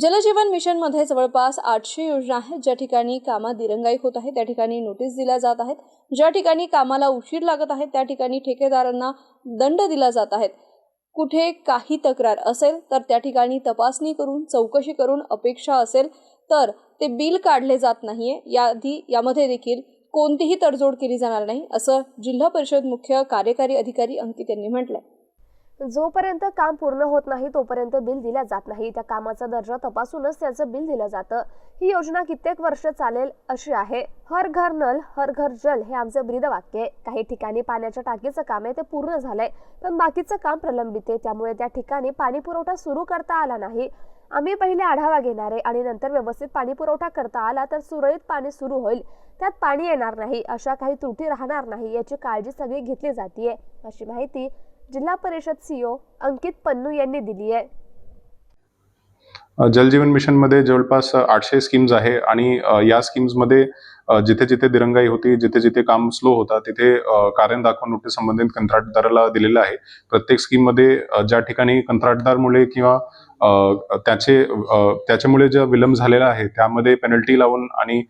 जलजीवन मिशनमध्ये जवळपास आठशे योजना आहेत. ज्या ठिकाणी कामात दिरंगाई होत आहे त्या ठिकाणी नोटीस दिल्या जात आहेत. ज्या ठिकाणी कामाला उशीर लागत आहे त्या ठिकाणी ठेकेदारांना दंड दिला जात आहेत कुठे काही तक्रार असेल तर त्या ठिकाणी तपासणी करून चौकशी करून अपेक्षा असेल तर ते बिल काढले जात नाहीये. याआधी यामध्ये देखील कोणतीही तडजोड केली जाणार नाही असं जिल्हा परिषद मुख्य कार्यकारी अधिकारी अंकित यांनी म्हटलंय. जोपर्यंत काम पूर्ण होत नाही तोपर्यंत बिल दिल्या जात नाही. त्या कामाचा दर्जा तपासूनच त्याचं बिल दिलं जातं. ही योजना कित्येक वर्ष चालेल अशी आहे. हर घर नल हर घर जल हे आमचं ब्रीदवाक्य आहे. काही ठिकाणी पाण्याच्या टाकीचं काम आहे ते पूर्ण झालंय. पण बाकीचं काम प्रलंबित आहे. त्यामुळे त्या ठिकाणी पाणी पुरवठा सुरू करता आला नाही. आम्ही पहिले आढावा घेणार आहे आणि नंतर व्यवस्थित पाणी पुरवठा करता आला तर सुरळीत पाणी सुरू होईल. त्यात पाणी येणार नाही. अशा काही त्रुटी राहणार नाही. याची काळजी सगळी घेतली जाते अशी माहिती जिल्हा परिषद सीओ अंकित पन्नू यांनी दिली आहे. जलजीवन मिशनमध्ये जवळपास आठशे स्कीम्स आहे आणि या स्कीम्समध्ये जिथे जिथे दिरंगाई होती जिथे जिथे काम स्लो होता तिथे कारण दाखवा नोटीस संबंधित कंत्राटदाराला दिलेलं आहे. प्रत्येक स्कीममध्ये ज्या ठिकाणी कंत्राटदारमुळे किंवा त्याचे त्याच्यामुळे जे विलंब झालेला आहे त्यामध्ये पेनल्टी लावून आणि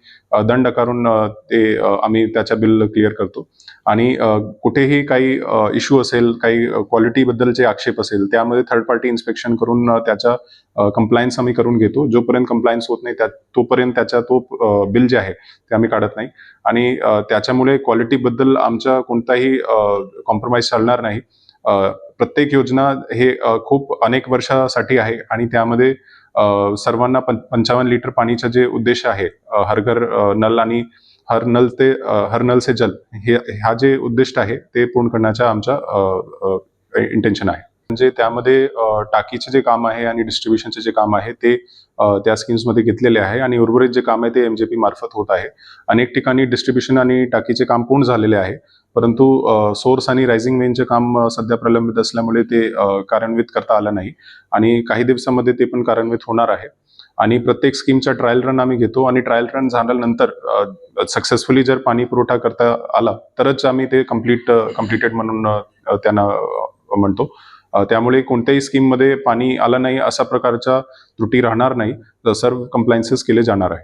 दंड आकारून ते आम्ही त्याच्या बिल क्लिअर करतो. आणि कुठेही काही इश्यू असेल काही क्वालिटीबद्दलचे आक्षेप असेल त्यामध्ये थर्ड पार्टी इन्स्पेक्शन करून त्याचा कंप्लायन्स आम्ही करून घेतो. जोपर्यंत कंप्लायन्स होत नाही त्या तोपर्यंत त्याचा तो बिल जे आहे ते आम्ही काढत नाही. आणि त्याच्यामुळे क्वालिटीबद्दल आमचा कोणताही कॉम्प्रोमाइज चालणार नाही. प्रत्येक योजना हे खूप अनेक वर्षासाठी आहे आणि त्यामध्ये सर्वांना पं पंचावन्न लिटर पाणीचा जे उद्देश आहे हर घर नल आणि हर नल ते हर नल से जल हे हा जे उद्दिष्ट आहे ते पूर्ण करण्याचा आमचा इंटेन्शन आहे. म्हणजे त्यामध्ये टाकीचे जे काम आहे आणि डिस्ट्रीब्युशनचे जे काम आहे ते त्या स्कीम्समध्ये घेतलेले आहे आणि उर्वरित जे काम आहे ते एमजेपी मार्फत होत आहे. अनेक ठिकाणी डिस्ट्रीब्युशन आणि टाकीचे काम पूर्ण झालेले आहे. परंतु सोर्स आणि रायझिंग मेनचे काम सध्या प्रलंबित असल्यामुळे ते कार्यान्वित करता आलं नाही आणि काही दिवसामध्ये ते पण कार्यान्वित होणार आहे. आणि प्रत्येक स्कीमचा ट्रायल रन आम्ही घेतो आणि ट्रायल रन झाल्यानंतर सक्सेसफुली जर पाणी पुरवठा करता आला तरच आम्ही ते कंप्लीट कम्प्लिटेड म्हणून त्यांना म्हणतो. त्यामुळे कोणत्याही स्कीममध्ये पाणी आलं नाही अशा प्रकारच्या त्रुटी राहणार नाही. तर सर्व कंप्लायन्सेस केले जाणार आहे.